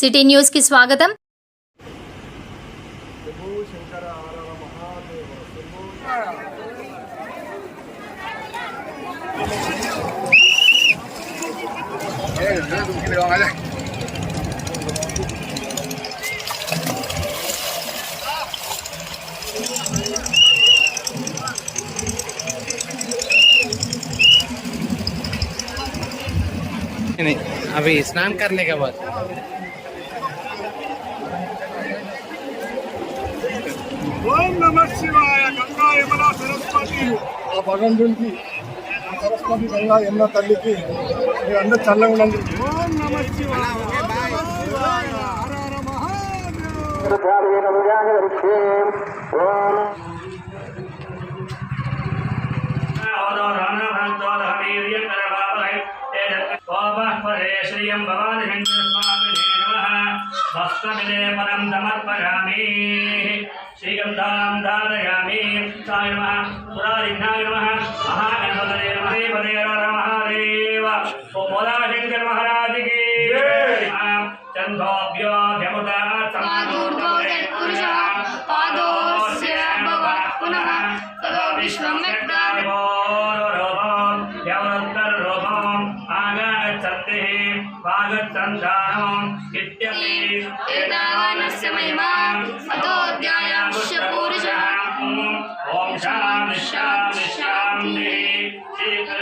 City news కి స్వాగతం శంభో శంకర హర మహాదేవ శంభో नहीं अभी स्नान करने के बाद ఓం నమ శివాయ గంగా యమున సరస్వతి ఆ భగవంతుడికి ఆ సరస్వతి గంగా యమున తల్లికి మీరు అందరూ చల్లగా ఉండండి ఓం నమ శివాయ హర హర మహాదేవ श्रियं भवानि स्वामिने नमः भस्मविदे परं समर्पयामि శ్రీగంధాం ధారయామి సాయ నమ పురాలిఘ్నాయ నమ మహాగణపతయ నమే పదే నమహాదేవ ఓ మోదాశంకర మహారాజుకి చంద్రోభ్యోభ్యముద ఆగచ్చంతి భాగచ్చంధానం ఇత్యపి ఏదావనస్య మహిమా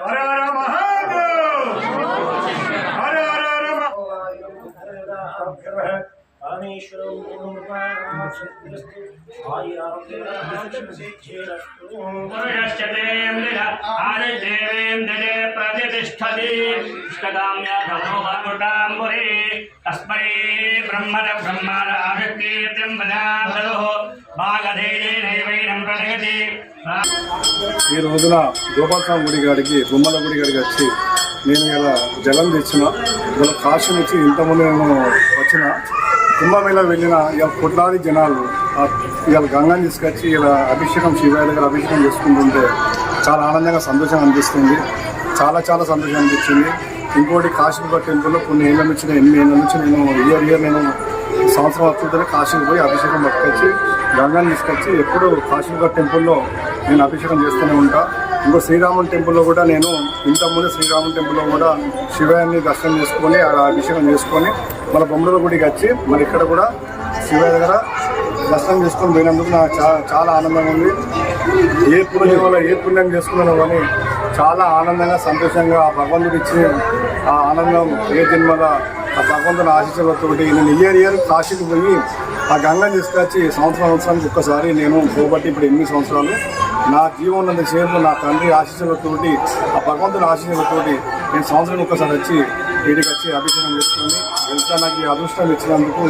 हर हर महादेव। हर हर हर आदिदेवेन्द्रे प्रतिष्ठति इष्टदाम्या धनो तस्मै ब्रह्मण ब्रह्मण आदिकीर्तिं वदामरुः भागधेयेनैवैनं प्रजगति ఈ రోజున గోపాలస్వామి గుడి గారికి బొమ్మల గుడి గారికి వచ్చి నేను ఇలా జలం తెచ్చిన ఇలా కాశీ నుంచి ఇంతమంది నేను వచ్చిన కుంభమేళ వెళ్ళిన ఇలా కోట్లాది జనాలు ఆ ఇవాళ గంగాని తీసుకొచ్చి ఇలా అభిషేకం శివయ్య దగ్గర అభిషేకం చేసుకుంటుంటే చాలా ఆనందంగా సంతోషం అనిపిస్తుంది చాలా చాలా సంతోషం అనిపించింది ఇంకోటి కాశీబుగ టెంపుల్లో కొన్ని ఏళ్ళ నుంచి ఎనిమిది ఏళ్ళ నుంచి నేను ఇయర్ ఇయర్ నేను సంవత్సరం వస్తుంటే కాశీకి పోయి అభిషేకం పట్టుకొచ్చి గంగాన్ని తీసుకొచ్చి ఎప్పుడు కాశీబుగ టెంపుల్లో నేను అభిషేకం చేస్తూనే ఉంటా. ఇంకో శ్రీరాముని టెంపుల్లో కూడా నేను ఇంతకుముందు శ్రీరాముని టెంపుల్లో కూడా శివయాన్ని దర్శనం చేసుకొని ఆ అభిషేకం చేసుకొని మన బొమ్మల గుడికి వచ్చి మరి ఇక్కడ కూడా శివ దగ్గర దర్శనం చేసుకొని పోయినందుకు నాకు చాలా చాలా ఆనందంగా ఉంది. ఏ పుణ్యంలో ఏ పుణ్యం చేసుకున్నాను కానీ చాలా ఆనందంగా సంతోషంగా ఆ భగవంతుడు ఇచ్చిన ఆ ఆనందం ఏ జన్మల ఆ భగవంతుని ఆశీస్సులతోటి నేను ఇయర్ ఇయర్ కాశీకి పోయి ఆ గంగని తీసుకొచ్చి సంవత్సరం సంవత్సరానికి ఒక్కసారి నేను పోబట్టి ఇప్పుడు ఎనిమిది సంవత్సరాలు. నా జీవన సేపు నా తండ్రి ఆశీస్సులతోటి ఆ భగవంతుని ఆశీస్సులతోటి నేను సంవత్సరానికి ఒక్కసారి వచ్చి వీడికి వచ్చి అభిషేకం చేసుకొని వెళ్తా నాకు ఈ అదృష్టం ఇచ్చినందుకు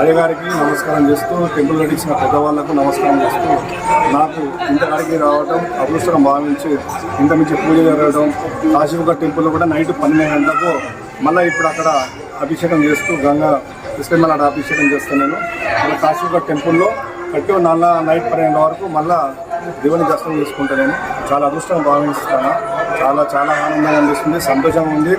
అయ్యగారికి నమస్కారం చేస్తూ టెంపుల్ నడిచిన పెద్దవాళ్ళకు నమస్కారం చేస్తూ నాకు ఇంతకాడికి రావడం అదృష్టం భావించి ఇంత మించి పూజ జరగడం కాశీముఖ టెంపుల్లో కూడా నైట్ పన్నెండు గంటలకు మళ్ళీ ఇప్పుడు అక్కడ అభిషేకం చేస్తూ గంగా తీసుకెళ్ళి అక్కడ అభిషేకం చేస్తున్నాను మళ్ళీ కాశీముఖ టెంపుల్లో కట్టి నల్ల నైట్ పన్నెండు వరకు మళ్ళీ దేవుని దర్శనం చేసుకుంటా నేను. చాలా అదృష్టం భావిస్తాను. చాలా చాలా ఆనందం అనిపిస్తుంది సంతోషంగా ఉంది.